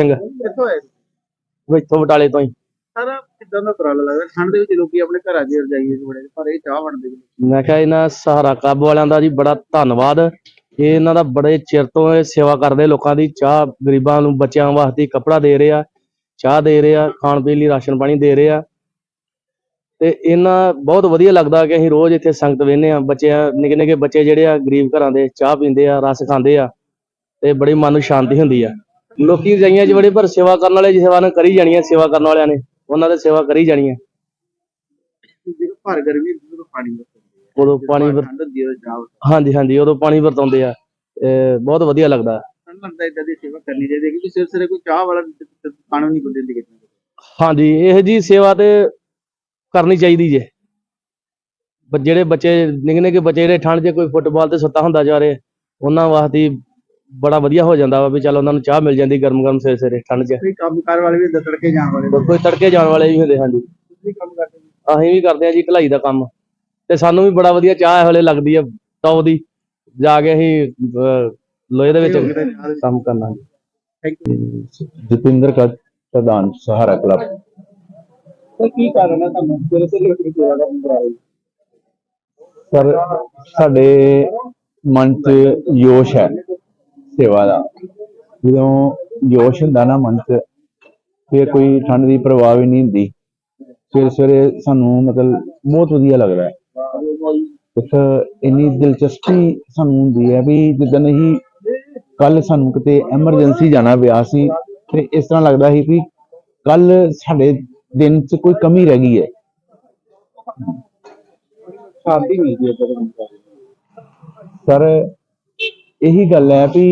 ਸਿੰਘ ਕਿੱਥੋਂ ਹੈ ਇੱਥੋਂ ਬਟਾਲੇ ਤੋਂ ਹੀ। ਸਾਰਾ ਕਿਦਾਂ ਦਾ ਉਪਰਾਲਾ ਲੱਗਦਾ? ਠੰਡ ਦੇ ਵਿੱਚ ਲੋਕੀ ਆਪਣੇ ਘਰਾਂ 'ਚ ਰਜਾਈਏ 'ਚ ਬੜੇ ਪਰ ਇਹ ਚਾਹ ਬਣਦੇ ਨੇ ਮੈਂ ਕਿਹਾ ਇਹਨਾਂ ਸਹਾਰਾ ਕਲੱਬ ਵਾਲਿਆਂ ਦਾ ਜੀ ਬੜਾ ਧੰਨਵਾਦ। ਇਹ ਇਹਨਾਂ ਦਾ ਬੜੇ ਚਿਰ ਤੋਂ ਇਹ ਸੇਵਾ ਕਰਦੇ ਲੋਕਾਂ ਦੀ। ਚਾਹ ਗਰੀਬਾਂ ਨੂੰ ਬੱਚਿਆਂ ਵਾਸਤੇ ਕੱਪੜਾ ਦੇ ਰਹੇ ਆ ਚਾਹ ਦੇ ਰਹੇ ਆ ਖਾਣ ਪੀਣ ਲਈ ਰਾਸ਼ਨ ਪਾਣੀ ਦੇ ਰਹੇ ਆ। ਤੇ ਇਹਨਾਂ ਬਹੁਤ ਵਧੀਆ ਲੱਗਦਾ ਕਿ ਅਸੀਂ ਰੋਜ਼ ਇੱਥੇ ਸੰਗਤ ਵੇਖਦੇ ਆ। ਬੱਚਿਆਂ ਨਿੱਕੇ ਨਿੱਕੇ ਬੱਚੇ ਜਿਹੜੇ ਆ ਗਰੀਬ ਘਰਾਂ ਦੇ ਚਾਹ ਪੀਂਦੇ ਆ ਰਸ ਖਾਂਦੇ ਆ। ਤੇ ਬੜੀ ਮਨ ਨੂੰ ਸ਼ਾਂਤੀ ਹੁੰਦੀ ਆ। ਲੋਕੀ ਰਜਾਈਆਂ 'ਚ ਬੜੇ ਪਰ ਸੇਵਾ ਕਰਨ ਵਾਲੇ ਜੀ ਸੇਵਾ ਨੇ ਕਰੀ ਜਾਣੀ ਸੇਵਾ ਕਰਨ ਵਾਲਿਆਂ ਨੇ। ਉਹਨਾਂ ਦੇ ਸੇਵਾ ਕਰੀ ਜਾਣੀ ਆ ਜਦੋਂ ਭਰ ਗਰਮੀ ਹੁੰਦੀ ਉਦੋਂ ਪਾਣੀ ਵਰਤਦੇ ਉਦੋਂ ਪਾਣੀ ਵਰ- ਠੰਡ ਹੁੰਦੀ ਹੈ ਉਦੋਂ ਚਾਹ ਵਰਤਦੇ ਹਾਂਜੀ ਹਾਂਜੀ ਉਦੋਂ ਪਾਣੀ ਵਰਤਾਉਂਦੇ ਆ। ਇਹ ਬਹੁਤ ਵਧੀਆ ਲੱਗਦਾ। ਠੰਡ ਲੱਗਦਾ ਇਦਾਂ ਦੀ ਸੇਵਾ ਕਰਨੀ ਚਾਹੀਦੀ ਹੈ ਕਿਉਂਕਿ ਸਿਰ ਸਿਰੇ ਕੋਈ ਚਾਹ ਵਾਲਾ ਕਾਨੂੰਨ ਨਹੀਂ ਬੰਦੇ ਦੀ ਕਿਸੇ ਨੂੰ। ਹਾਂਜੀ ਇਹ ਜੀ ਸੇਵਾ ਤੇ ਕਰਨੀ ਚਾਹੀਦੀ ਜੇ। ਬ- ਜਿਹੜੇ ਬੱਚੇ ਨਿੱਕੇ ਨਿੱਕੇ ਬੱਚੇ ਜਿਹੜੇ ਠੰਡ 'ਚ ਕੋਈ ਫੁੱਟਬਾਲ ਤੇ ਸੁੱਤਾ ਹੁੰਦਾ ਜਾ ਰਹੇ ਉਹਨਾਂ ਵਾਸਤੇ ਬੜਾ ਵਧੀਆ ਹੋ ਜਾਂਦਾ ਵਾ ਵੀ ਚੱਲ ਉਹਨਾਂ ਨੂੰ ਚਾਹ ਮਿਲ ਜਾਂਦੀ ਗਰਮ ਗਰਮ ਸਵੇਰੇ ਸਵੇਰੇ ਠੰਡ 'ਚ। ਕੋਈ ਕੰਮਕਾਰ ਵਾਲੇ ਵੀ ਦਸੜ ਕੇ ਜਾਣ ਵਾਲੇ ਕੋਈ ਤੜਕੇ ਜਾਣ ਵਾਲੇ ਵੀ ਹੁੰਦੇ ਹਾਂਜੀ। ਤੁਸੀਂ ਕੰਮ ਕਰਦੇ ਅਸੀਂ ਵੀ ਕਰਦੇ ਆ ਜੀ ਢਲਾਈ ਦਾ ਕੰਮ। ਤੇ ਸਾਨੂੰ ਵੀ ਬੜਾ ਵਧੀਆ ਚਾਹ ਇਹ ਵੇਲੇ ਲੱਗਦੀ ਆ ਟੌਪ ਦੀ। ਜਾ ਕੇ ਅਸੀਂ ਅਹ, ਲੋਹੇ ਦੇ ਵਿੱਚ ਕੰਮ ਕਰਨਾ ਜੀ। ਥੈਂਕ ਯੂ ਜਤਿੰਦਰ ਕਾ ਪ੍ਰਧਾਨ ਸਹਾਰਾ ਕਲੱਬ। ਸਰ ਕੀ ਕਾਰਨ ਹੈ ਤੁਹਾਨੂੰ? ਸਵੇਰੇ ਸਵੇਰੇ ਉੱਠ ਕੇ ਸੇਵਾ ਕਰਨ ਦਾ ਸਰ ਸਾਡੇ ਮਨ 'ਚ ਜੋਸ਼ ਹੈ। ਸੇਵਾ ਦਾ। ਜਦੋਂ ਜੋਸ਼ ਹੁੰਦਾ ਨਾ ਮਨ 'ਚ ਫਿਰ ਕੋਈ ਠੰਡ ਦੀ ਪਰਵਾਹ ਵੀ ਨਹੀਂ ਹੁੰਦੀ। ਸਵੇਰੇ ਸਵੇਰੇ ਸਾਨੂੰ ਮਤਲਬ ਬਹੁਤ ਵਧੀਆ ਲੱਗਦਾ ਹੈ। ਇੱਕ ਇੰਨੀ ਦਿਲਚਸਪੀ ਸਾਨੂੰ ਹੁੰਦੀ ਹੈ ਵੀ ਜਿੱਦਣ ਅਸੀਂ ਕੱਲ ਸਾਨੂੰ ਕਿਤੇ ਐਮਰਜੈਂਸੀ ਜਾਣਾ ਪਿਆ ਸੀ ਤੇ ਇਸ ਤਰ੍ਹਾਂ ਲੱਗਦਾ ਸੀ ਵੀ ਕੱਲ ਸਾਡੇ ਦਿਨ 'ਚ ਕੋਈ ਕਮੀ ਰਹਿ ਗਈ ਹੈ। ਸ਼ਾਂਤੀ ਮਿਲਦੀ ਹੈ ਜਦੋਂ ਸਰ ਇਹੀ ਗੱਲ ਹੈ ਵੀ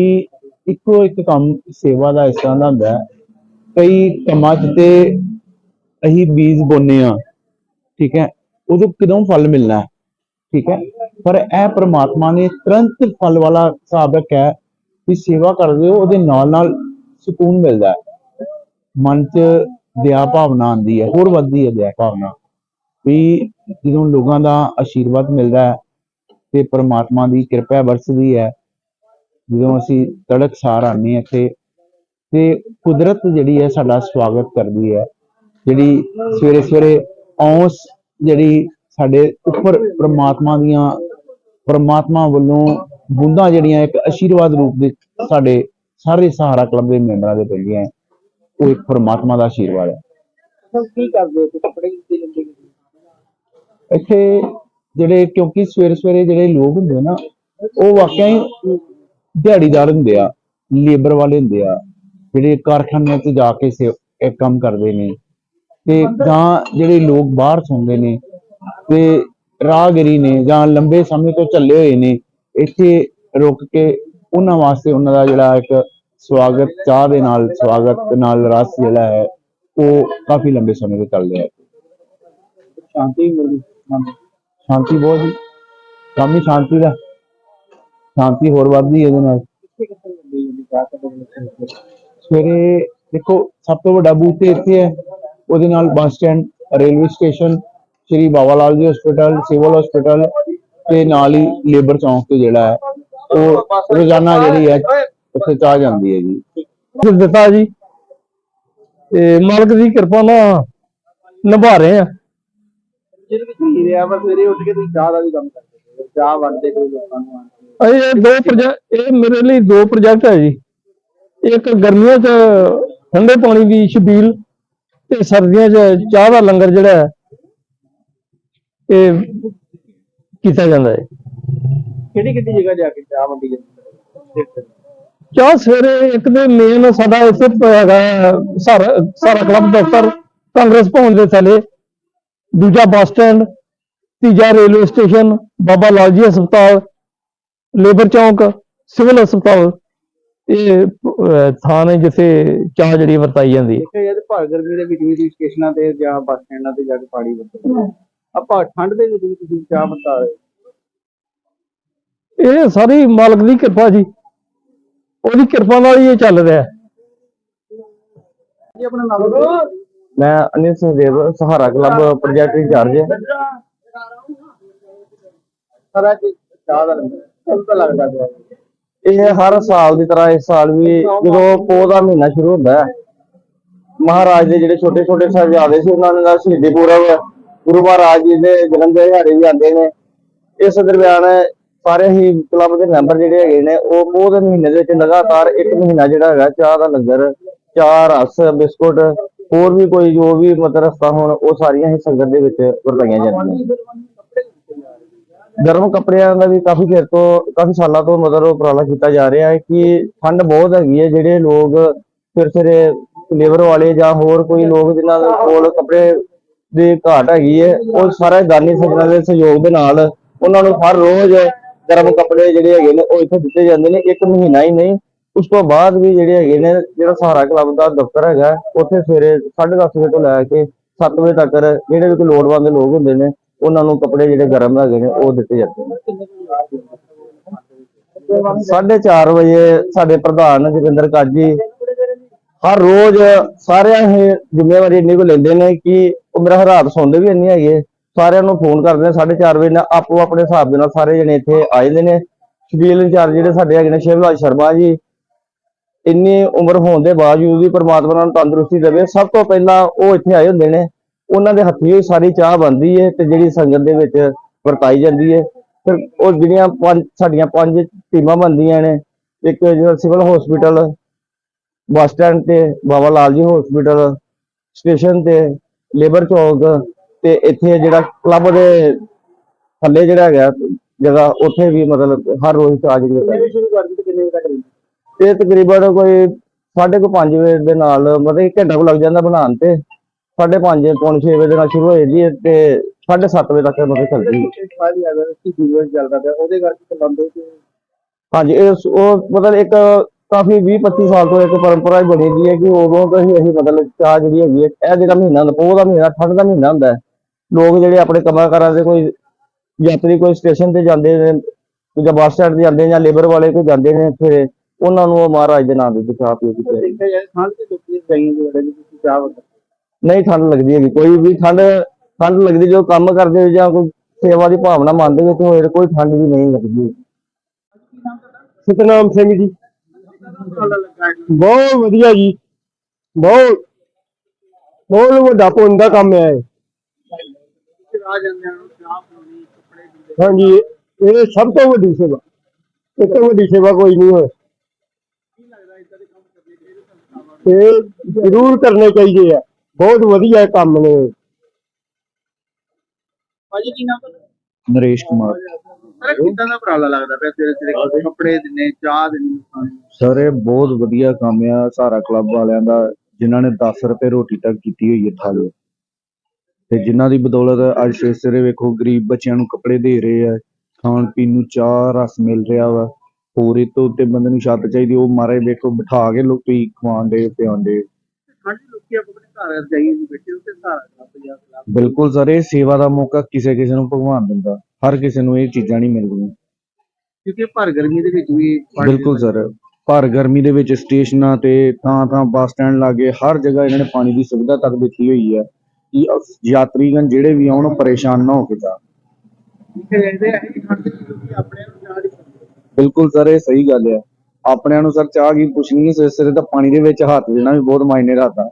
ਇੱਕੋ ਇੱਕ ਕੰਮ ਸੇਵਾ ਦਾ ਇਸ ਤਰ੍ਹਾਂ ਦਾ ਹੁੰਦਾ ਹੈ। ਕਈ ਕੰਮਾਂ 'ਚ ਤੇ ਅਸੀਂ ਬੀਜ ਬੋਨੇ ਆ ਠੀਕ ਹੈ? ਉਦੋਂ ਕਿਦੋਂ ਫਲ ਮਿਲਣਾ ਹੈ, ਠੀਕ ਹੈ? ਪਰ ਇਹ ਪ੍ਰਮਾਤਮਾ ਨੇ ਤੁਰੰਤ ਫਲ ਵਾਲਾ ਹਿਸਾਬ ਰੱਖਿਆ ਹੈ ਵੀ ਸੇਵਾ ਕਰਦੇ ਹੋ, ਉਹਦੇ ਨਾਲ ਨਾਲ ਸਕੂਨ ਮਿਲਦਾ ਹੈ। ਮਨ 'ਚ ਦਇਆ ਭਾਵਨਾ ਆਉਂਦੀ ਹੈ, ਹੋਰ ਵੱਧਦੀ ਹੈ ਦਇਆ ਭਾਵਨਾ। ਵੀ ਜਦੋਂ ਲੋਕਾਂ ਦਾ ਆਸ਼ੀਰਵਾਦ ਮਿਲਦਾ ਹੈ ਤੇ ਪ੍ਰਮਾਤਮਾ ਦੀ ਕਿਰਪਾ ਵਰਸਦੀ ਹੈ ਜਦੋਂ ਅਸੀਂ ਤੜਕਸਾਰ ਆਉਂਦੇ ਹਾਂ ਇੱਥੇ ਤੇ ਕੁਦਰਤ ਜਿਹੜੀ ਹੈ ਸਾਡਾ ਸਵਾਗਤ ਕਰਦੀ ਹੈ। ਜਿਹੜੀ ਸਵੇਰੇ ਸਵੇਰੇ ਔਂਸ ਜਿਹੜੀ ਸਾਡੇ ਉੱਪਰ ਪ੍ਰਮਾਤਮਾ ਦੀਆਂ ਪ੍ਰਮਾਤਮਾ ਵੱਲੋਂ ਬੂੰਦਾਂ ਜਿਹੜੀਆਂ ਇੱਕ ਆਸ਼ੀਰਵਾਦ ਰੂਪ ਦੇ ਸਾਡੇ ਸਾਰੇ ਸਹਾਰਾ ਕਲੱਬ ਦੇ ਮੈਂਬਰਾਂ ਦੇ ਪੈਂਦੀਆਂ ਹੈ, ਉਹ ਇੱਕ ਪ੍ਰਮਾਤਮਾ ਦਾ ਆਸ਼ੀਰਵਾਦ ਹੈ। ਸਰ ਕੀ ਕਰਦੇ ਹੋ ਤੁਸੀਂ ਕੱਪੜੇ ਕਿੱਥੇ ਲੈਂਦੇ ਹੋ? ਇੱਥੇ ਜਿਹੜੇ ਕਿਉਂਕਿ ਸਵੇਰੇ ਸਵੇਰੇ ਜਿਹੜੇ ਲੋਕ ਹੁੰਦੇ ਨਾ ਉਹ ਵਾਕਿਆ ਹੀ ਦਿਹਾੜੀਦਾਰ ਹੁੰਦੇ ਆ ਲੇਬਰ ਵਾਲੇ ਹੁੰਦੇ ਆ ਜਿਹੜੇ ਕਾਰਖਾਨਿਆਂ 'ਚ ਜਾ ਕੇ ਸੇ ਇਹ ਕੰਮ ਕਰਦੇ ਨੇ ਤੇ ਜਾਂ ਜਿਹੜੇ ਲੋਕ ਬਾਹਰ ਸੌਂਦੇ ਨੇ ਤੇ ਰਾਹਗੀਰੀ ਨੇ ਜਾਂ ਲੰਬੇ ਸਮੇਂ ਤੋਂ ਚੱਲੇ ਹੋਏ ਨੇ ਇੱਥੇ ਰੁਕ ਕੇ ਉਹਨਾਂ ਵਾਸਤੇ ਉਹਨਾਂ ਦਾ ਜਿਹੜਾ ਇੱਕ ਸਵਾਗਤ ਚਾਹ ਦੇ ਨਾਲ ਸਵਾਗਤ ਨਾਲ ਰਸ ਜਿਹੜਾ ਹੈ ਉਹ ਕਾਫੀ ਲੰਬੇ ਸਮੇਂ ਤੋਂ ਚੱਲ ਰਿਹਾ ਹੈ। ਸ਼ਾਂਤੀ ਮਿਲਦੀ। ਸ਼ਾਂਤੀ ਬਹੁਤ ਜੀ ਕੰਮ ਹੀ ਸ਼ਾਂਤੀ ਦਾ। ਸ਼ਾਂਤੀ ਹੋਰ ਵੱਧਦੀ ਹੈ ਇਹਦੇ ਨਾਲ। ਚਾਹ ਸਵੇਰੇ ਦੇਖੋ, ਸਭ ਤੋਂ ਵੱਡਾ ਬੂਥ ਇੱਥੇ ਹੈ। ਉਹਦੇ ਨਾਲ bus stand railway station Shri Baba Lal ji hospital civil hospital ਤੇ ਨਾਲ ਹੀ ਲੇਬਰ ਚੌਂਕ ਤੇ ਜਿਹੜਾ ਹੈ, ਉਹ ਰੋਜ਼ਾਨਾ ਜਿਹੜੀ ਹੈ, ਉੱਥੇ ਚਾਹ ਜਾਂਦੀ ਹੈ ਜੀ। ਦਿੱਤਾ ਜੀ। ਤੇ ਮਾਲਕ ਦੀ ਕਿਰਪਾ ਨਾਲ ਨਿਭਾ ਰਹੇ ਆ ਜਿਹਦੇ ਵਿੱਚ ਰਿਹਾ ਪਰ ਸਵੇਰੇ ਉੱਠ ਕੇ ਤੁਸੀਂ ਚਾਹ ਦਾ ਵੀ ਕੰਮ ਕਰਦੇ ਚਾਹ ਵੰਡਦੇ ਕੋਈ ਲੋਕਾਂ ਨੂੰ ਇਹ ਦੋ ਪ੍ਰੋਜੈਕਟ ਇਹ ਮੇਰੇ ਲਈ ਦੋ ਪ੍ਰੋਜੈਕਟ ਹੈ ਜੀ। ਇੱਕ ਗਰਮੀਆਂ 'ਚ ਠੰਡੇ ਪਾਣੀ ਦੀ ਛਬੀਲ ਤੇ ਸਰਦੀਆਂ 'ਚ ਚਾਹ ਦਾ ਲੰਗਰ ਜਿਹੜਾ ਹੈ ਇਹ ਕੀਤਾ ਜਾਂਦਾ ਹੈ। ਕਿਹੜੀ ਕਿਹੜੀ ਜਗ੍ਹਾ ਜਾ ਕੇ ਚਾਹ ਵੰਡੀ ਜਾਂਦੀ ਹੈ? ਚਾਹ ਸਵੇਰੇ ਇੱਕ ਦੇ ਮੇਨ ਸਾਡਾ ਇੱਥੇ ਹੈਗਾ ਸਾਰਾ ਸਾਰਾ ਕਲੱਬ ਦਫ਼ਤਰ ਕਾਂਗਰਸ ਭਵਨ ਦੇ ਥੱਲੇ। ਦੂਜਾ ਬੱਸ ਸਟੈਂਡ ਤੀਜਾ ਰੇਲਵੇ ਸਟੇਸ਼ਨ ਬਾਬਾ ਲਾਲ ਜੀ ਹਸਪਤਾਲ ਲੇਬਰ ਚੌਂਕ ਸਿਵਲ ਹਸਪਤਾਲ ਇਹ ਥਾਂ ਨੇ ਜਿੱਥੇ ਚਾਹ ਜਿਹੜੀ ਵਰਤਾਈ ਜਾਂਦੀ ਹੈ। ਦੇਖਿਆ ਜਾਏ ਤਾਂ ਭਾਰ ਗਰਮੀ ਦੇ ਵਿੱਚ ਵੀ ਤੁਸੀਂ ਸਟੇਸ਼ਨਾਂ ਤੇ ਜਾਂ ਬੱਸ ਸਟੈਂਡਾਂ ਤੇ ਜਾ ਕੇ ਪਾਣੀ ਵਰਤਦੇ ਹੋ। ਆਪਾਂ ਠੰਡ ਦੇ ਵਿੱਚ ਵੀ ਤੁਸੀਂ ਚਾਹ ਵਰਤਾ ਰਹੇ ਹੋ। ਇਹ ਸਾਰੀ ਮਾਲਕ ਦੀ ਕਿਰਪਾ ਜੀ। ਉਹਦੀ ਕਿਰਪਾ ਨਾਲ ਹੀ ਇਹ ਚੱਲ ਰਿਹਾ। ਹੈ ਜੀ ਆਪਣਾ ਨਾਮ ਮੈਂ Anil Singh Dev Sahara club project incharge ਸਾਰਾ ਜੀ ਚਾਹ ਦਾ ਲੰਗਰ ਤਾਂ ਲੱਗਦਾ ਪਿਆ। ਇਹ ਹਰ ਸਾਲ ਦੀ ਤਰ੍ਹਾਂ ਇਸ ਸਾਲ ਵੀ ਜਦੋਂ ਪੋਹ ਦਾ ਮਹੀਨਾ ਸ਼ੁਰੂ ਹੁੰਦਾ ਹੈ, ਮਹਾਰਾਜ ਦੇ ਜਿਹੜੇ ਛੋਟੇ ਛੋਟੇ ਸਾਹਿਬਜ਼ਾਦੇ ਸੀ, ਉਹਨਾਂ ਦਾ ਸ਼ਹੀਦੀ ਪੁਰਬ ਗੁਰੂ ਮਹਾਰਾਜ ਜੀ ਦੇ ਜਨਮ ਦੇ ਦਿਹਾੜੇ ਵੀ ਆਉਂਦੇ ਨੇ। ਇਸ ਦਰਮਿਆਨ ਸਾਰੇ ਹੀ ਕਲੱਬ ਦੇ ਮੈਂਬਰ ਜਿਹੜੇ ਹੈਗੇ ਨੇ, ਉਹ ਪੋਹ ਦੇ ਮਹੀਨੇ ਦੇ ਵਿੱਚ ਲਗਾਤਾਰ ਇੱਕ ਮਹੀਨਾ ਜਿਹੜਾ ਹੈਗਾ, ਚਾਹ ਦਾ ਲੰਗਰ, ਚਾਹ, ਰਸ, ਬਿਸਕੁਟ, ਹੋਰ ਵੀ ਕੋਈ ਜੋ ਵੀ ਮਤਲਬ ਰਸਤਾ ਹੋਣ, ਉਹ ਸਾਰੀਆਂ ਹੀ ਸੰਗਤ ਦੇ ਵਿੱਚ ਵਰਤਾਈਆਂ ਜਾਂਦੀਆਂ ਗਰਮ ਕੱਪੜਿਆਂ ਦਾ ਵੀ ਕਾਫੀ ਚਿਰ ਤੋਂ, ਕਾਫੀ ਸਾਲਾਂ ਤੋਂ ਮਤਲਬ ਉਪਰਾਲਾ ਕੀਤਾ ਜਾ ਰਿਹਾ ਹੈ ਕਿ ਠੰਡ ਬਹੁਤ ਹੈਗੀ ਹੈ, ਜਿਹੜੇ ਲੋਕ ਫਿਰ ਫਿਰ ਲੇਬਰ ਵਾਲੇ ਜਾਂ ਹੋਰ ਕੋਈ ਲੋਕ ਜਿਨ੍ਹਾਂ ਦੇ ਕੋਲ ਕੱਪੜੇ ਦੀ ਘਾਟ ਹੈਗੀ ਹੈ, ਉਹ ਸਾਰੇ ਦਾਨੀ ਸੱਜਣਾ ਦੇ ਸਹਿਯੋਗ ਦੇ ਨਾਲ ਉਹਨਾਂ ਨੂੰ ਹਰ ਰੋਜ਼ ਗਰਮ ਕੱਪੜੇ ਜਿਹੜੇ ਹੈਗੇ ਨੇ ਉਹ ਇੱਥੇ ਦਿੱਤੇ ਜਾਂਦੇ ਨੇ, ਇੱਕ ਮਹੀਨਾ ਹੀ ਨਹੀਂ। ਉਸ ਤੋਂ ਬਾਅਦ ਵੀ ਜਿਹੜੇ ਹੈਗੇ ਨੇ, ਜਿਹੜਾ ਸਹਾਰਾ ਕਲੱਬ ਦਾ ਦਫ਼ਤਰ ਹੈਗਾ, ਉੱਥੇ ਸਵੇਰੇ 10:30 ਵਜੇ ਤੋਂ ਲੈ ਕੇ 7 ਵਜੇ ਤੱਕ ਜਿਹੜੇ ਵੀ ਕੋਈ ਲੋੜਵੰਦ ਲੋਕ ਹੁੰਦੇ ਨੇ ਉਹਨਾਂ ਨੂੰ ਕੱਪੜੇ ਜਿਹੜੇ ਗਰਮ ਹੈਗੇ ਨੇ, ਉਹ ਦਿੱਤੇ ਜਾਂਦੇ ਨੇ। ਸਾਢੇ ਚਾਰ ਵਜੇ ਸਾਡੇ ਪ੍ਰਧਾਨ ਜਗਿੰਦਰ ਕਾਜੀ ਹਰ ਰੋਜ਼ ਸਾਰਿਆਂ ਹੀ ਜ਼ਿੰਮੇਵਾਰੀ ਇੰਨੀ ਕੋ ਲੈਂਦੇ ਨੇ ਕਿ ਉਹ ਮੇਰਾ ਹਾਲਾਤ ਸੁਣਦੇ ਵੀ ਇੰਨੀ ਹੈਗੇ। ਸਾਰਿਆਂ ਨੂੰ ਫੋਨ ਕਰਦੇ ਨੇ 4:30 ਵਜੇ ਨਾਲ ਆਪੋ ਆਪਣੇ ਹਿਸਾਬ ਦੇ ਨਾਲ ਸਾਰੇ ਜਣੇ ਇੱਥੇ ਆ ਜਾਂਦੇ ਨੇ। ਸ਼ਬੀਲ ਇੰਚਾਰਜ ਜਿਹੜੇ ਸਾਡੇ ਹੈਗੇ ਨੇ, ਸ਼ਿਵਰਾਜ ਸ਼ਰਮਾ ਜੀ, ਇੰਨੀ ਉਮਰ ਹੋਣ ਦੇ ਬਾਵਜੂਦ ਵੀ ਪ੍ਰਮਾਤਮਾ ਉਹਨਾਂ ਨੂੰ ਤੰਦਰੁਸਤੀ ਦੇਵੇ, ਸਭ ਤੋਂ ਪਹਿਲਾਂ ਉਹ ਇੱਥੇ ਆਏ ਹੁੰਦੇ ਨੇ। ਉਹਨਾਂ ਦੇ ਹੱਥੀਂ ਹੀ ਸਾਰੀ ਚਾਹ ਬਣਦੀ ਹੈ ਤੇ ਜਿਹੜੀ ਸੰਗਤ ਦੇ ਵਿੱਚ ਵਰਤਾਈ ਜਾਂਦੀ ਹੈ ਫਿਰ ਉਹ ਜਿਹੜੀਆਂ ਪੰਜ ਸਾਡੀਆਂ ਪੰਜ ਟੀਮਾਂ ਬਣਦੀਆਂ ਨੇ ਇੱਕ ਜਿਹੜਾ ਸਿਵਲ ਹਸਪੀਟਲ ਬੱਸ ਸਟੈਂਡ ਤੇ ਬਾਬਾ ਲਾਲ ਜੀ ਹਸਪੀਟਲ ਸਟੇਸ਼ਨ ਤੇ ਲੇਬਰ ਚੌਕ ਤੇ ਇੱਥੇ ਜਿਹੜਾ ਕਲੱਬ ਦੇ ਥੱਲੇ ਜਿਹੜਾ ਹੈਗਾ ਜਗ੍ਹਾ ਉੱਥੇ ਵੀ ਮਤਲਬ ਹਰ ਰੋਜ਼ ਚਾਹ ਜਿਹੜੀ ਸ਼ੁਰੂ ਕਰ ਦਿੱਤੇ ਕਿੰਨੇ ਵਜੇ ਤੱਕ ਇਹ ਤਕਰੀਬਨ ਕੋਈ ਸਾਢੇ ਕੁ ਪੰਜ ਵਜੇ ਦੇ ਨਾਲ ਮਤਲਬ ਇੱਕ ਘੰਟਾ ਕੁ ਲੱਗ ਜਾਂਦਾ ਬਣਾਉਣ ਤੇ। ਸਾਢੇ ਪੰਜ ਪੌਣੇ ਛੇ ਵਜੇ ਨਾਲ ਸ਼ੁਰੂ ਹੋ ਜਾਂਦੀ ਹੈ ਤੇ ਸਾਢੇ ਸੱਤ ਵਜੇ ਤੱਕ ਮਤਲਬ ਚੱਲਦੀ ਹੈ ਸਾਰੀ ਅਗਰ ਕੀ ਦਿਵਸ ਚੱਲਦਾ ਪਿਆ ਉਹਦੇ ਕਰਕੇ ਲੰਬੇ ਤੇ ਹਾਂਜੀ, ਇਹ ਉਹ ਮਤਲਬ ਇੱਕ ਕਾਫੀ 20 25 ਸਾਲ ਤੋਂ ਇੱਕ ਪਰੰਪਰਾ ਹੀ ਬਣੀ ਦੀ ਹੈ ਕਿ ਉਦੋਂ ਤੋਂ ਹੀ ਅਸੀਂ ਮਤਲਬ ਚਾਹ ਜਿਹੜੀ ਹੈਗੀ ਹੈ, ਇਹ ਜਿਹੜਾ ਮਹੀਨਾ ਪੋਹ ਦਾ ਮਹੀਨਾ ਠੰਡ ਦਾ ਮਹੀਨਾ ਹੁੰਦਾ ਹੈ। ਲੋਕ ਜਿਹੜੇ ਆਪਣੇ ਕੰਮਾਂ ਕਾਰਾਂ ਦੇ ਕੋਈ ਯਾਤਰੀ ਕੋਈ ਸਟੇਸ਼ਨ ਤੇ ਜਾਂਦੇ ਨੇ, ਜਾਂ ਬੱਸ ਸਟੈਂਡ ਤੇ ਜਾਂਦੇ ਜਾਂ ਲੇਬਰ ਵਾਲੇ ਕੋਈ ਜਾਂਦੇ ਨੇ ਫਿਰ ਉਹਨਾਂ ਨੂੰ ਉਹ ਮਹਾਰਾਜ ਦੇ ਨਾਮ ਦੀ ਚਾਹ ਪੀ ਕੀਤੀ ਦੇਖਿਆ ਜਾਏ ਠੰਡ ਦੇ ਲੋਕੀ ਕਈ ਜਿਹੜੇ ਚਾਹ ਵਰਤਦੇ ਨਹੀਂ ਠੰਡ ਲੱਗਦੀ ਹੈਗੀ, ਕੋਈ ਵੀ ਠੰਡ ਠੰਡ ਲੱਗਦੀ ਜੋ ਕੰਮ ਕਰਦੇ ਹੋ ਜਾਂ ਕੋਈ ਸੇਵਾ ਦੀ ਭਾਵਨਾ ਮੰਨਦੇ ਵਿੱਚ ਹੋਏ ਕੋਈ ਠੰਡ ਵੀ ਨਹੀਂ ਲੱਗਦੀ ਸਤਨਾਮ ਸਿੰਘ ਜੀ? ਬਹੁਤ ਵਧੀਆ ਜੀ, ਬਹੁਤ ਬਹੁਤ ਵੱਡਾ ਪੁੰਨ ਦਾ ਕੰਮ ਹੈ ਹਾਂਜੀ, ਇਹ ਸਭ ਤੋਂ ਵੱਡੀ ਸੇਵਾ ਇਸ ਤੋਂ ਵੱਡੀ ਸੇਵਾ ਕੋਈ ਨਹੀਂ ਹੋਏ ਇਹ ਜ਼ਰੂਰ ਕਰਨੇ ਚਾਹੀਦੇ ਆ। ਬਹੁਤ ਵਧੀਆ ਕੰਮ ਨੇ। ਭਾਜੀ ਕੀ ਨਾਮ ਤੁਹਾਡਾ? ਨਰੇਸ਼ ਕੁਮਾਰ। ਸਰ ਕਿੱਦਾਂ ਦਾ ਉਪਰਾਲਾ ਲੱਗਦਾ ਪਿਆ ਸਵੇਰੇ ਸਵੇਰੇ? ਕੱਪੜੇ ਦਿੰਨੇ ਚਾਹ ਦੇਣੀ ਲੋਕਾਂ ਨੂੰ? ਸਰ ਇਹ ਬਹੁਤ ਵਧੀਆ ਕੰਮ ਆ। ਸਾਰਾ ਕਲੱਬ ਵਾਲਿਆਂ ਦਾ ਜਿਨ੍ਹਾਂ ਨੇ 10 ਰੁਪਏ ਰੋਟੀ ਤੱਕ ਕੀਤੀ ਹੋਈ ਹੈ ਥਾਲੀ। ਤੇ ਜਿਨ੍ਹਾਂ ਦੀ ਬਦੌਲਤ ਅੱਜ ਸਵੇਰੇ ਵੇਖੋ ਗਰੀਬ ਬੱਚਿਆਂ ਨੂੰ ਕੱਪੜੇ ਦੇ ਰਹੇ ਆ ਖਾਣ ਪੀਣ ਨੂੰ ਚਾਹ ਰਸ ਮਿਲ ਰਿਹਾ ਵਾ। ਹੋਰ ਇਹ ਤੋਂ ਉੱਤੇ ਬੰਦੇ ਨੂੰ ਛੱਤ ਚਾਹੀਦੀ ਉਹ ਮਾਰੇ ਵੇਖੋ ਬਿਠਾ ਕੇ ਲੋਕੀ ਖਵਾਉਂਦੇ ਪਿਆਉਂਦੇ। ਲੋਕੀ ਆਪਣੇ ਘਰ ਬੈਠੇ ਉੱਤੇ ਜਾਂ ਬਿਲਕੁਲ ਸਰ ਇਹ ਸੇਵਾ ਦਾ ਮੌਕਾ ਕਿਸੇ ਕਿਸੇ ਨੂੰ ਭਗਵਾਨ ਦਿੰਦਾ। ਹਰ ਕਿਸੇ ਨੂੰ ਇਹ ਚੀਜ਼ਾਂ ਨਹੀਂ ਮਿਲਦੀਆਂ। ਕਿਉਂਕਿ ਭਰ ਗਰਮੀ ਦੇ ਵਿੱਚ ਵੀ ਪਾਣੀ ਬਿਲਕੁਲ ਸਰ ਭਰ ਗਰਮੀ ਦੇ ਵਿੱਚ ਸਟੇਸ਼ਨਾਂ ਤੇ ਥਾਂ ਥਾਂ ਬੱਸ ਸਟੈਂਡ ਲਾਗੇ ਹਰ ਜਗ੍ਹਾ ਇਹਨਾਂ ਨੇ ਪਾਣੀ ਦੀ ਸੁਵਿਧਾ ਤੱਕ ਦਿੱਤੀ ਹੋਈ ਹੈ ਕਿ ਯਾਤਰੀਗਣ ਜਿਹੜੇ ਵੀ ਆਉਣ ਉਹ ਪਰੇਸ਼ਾਨ ਨਾ ਹੋ ਕੇ ਜਾਣ। ਇੱਥੇ ਰਹਿੰਦੇ ਆ ਇਹ ਠੰਡ ਦੇ ਵਿੱਚ ਲੋਕੀ ਆਪਣੇ ਨੂੰ ਚਾਹ ਨਹੀਂ ਪੀਂਦੇ ਬਿਲਕੁਲ ਸਰ ਇਹ ਸਹੀ ਗੱਲ ਹੈ। ਆਪਣਿਆਂ ਨੂੰ ਸਰ ਚਾਹ ਕੀ ਪੁੱਛਣੀ ਹੈ? ਸਵੇਰੇ ਸਵੇਰੇ ਤਾਂ ਪਾਣੀ ਦੇ ਵਿੱਚ ਹੱਥ ਦੇਣਾ ਵੀ ਬਹੁਤ ਮਾਇਨੇ ਰੱਖਦਾ।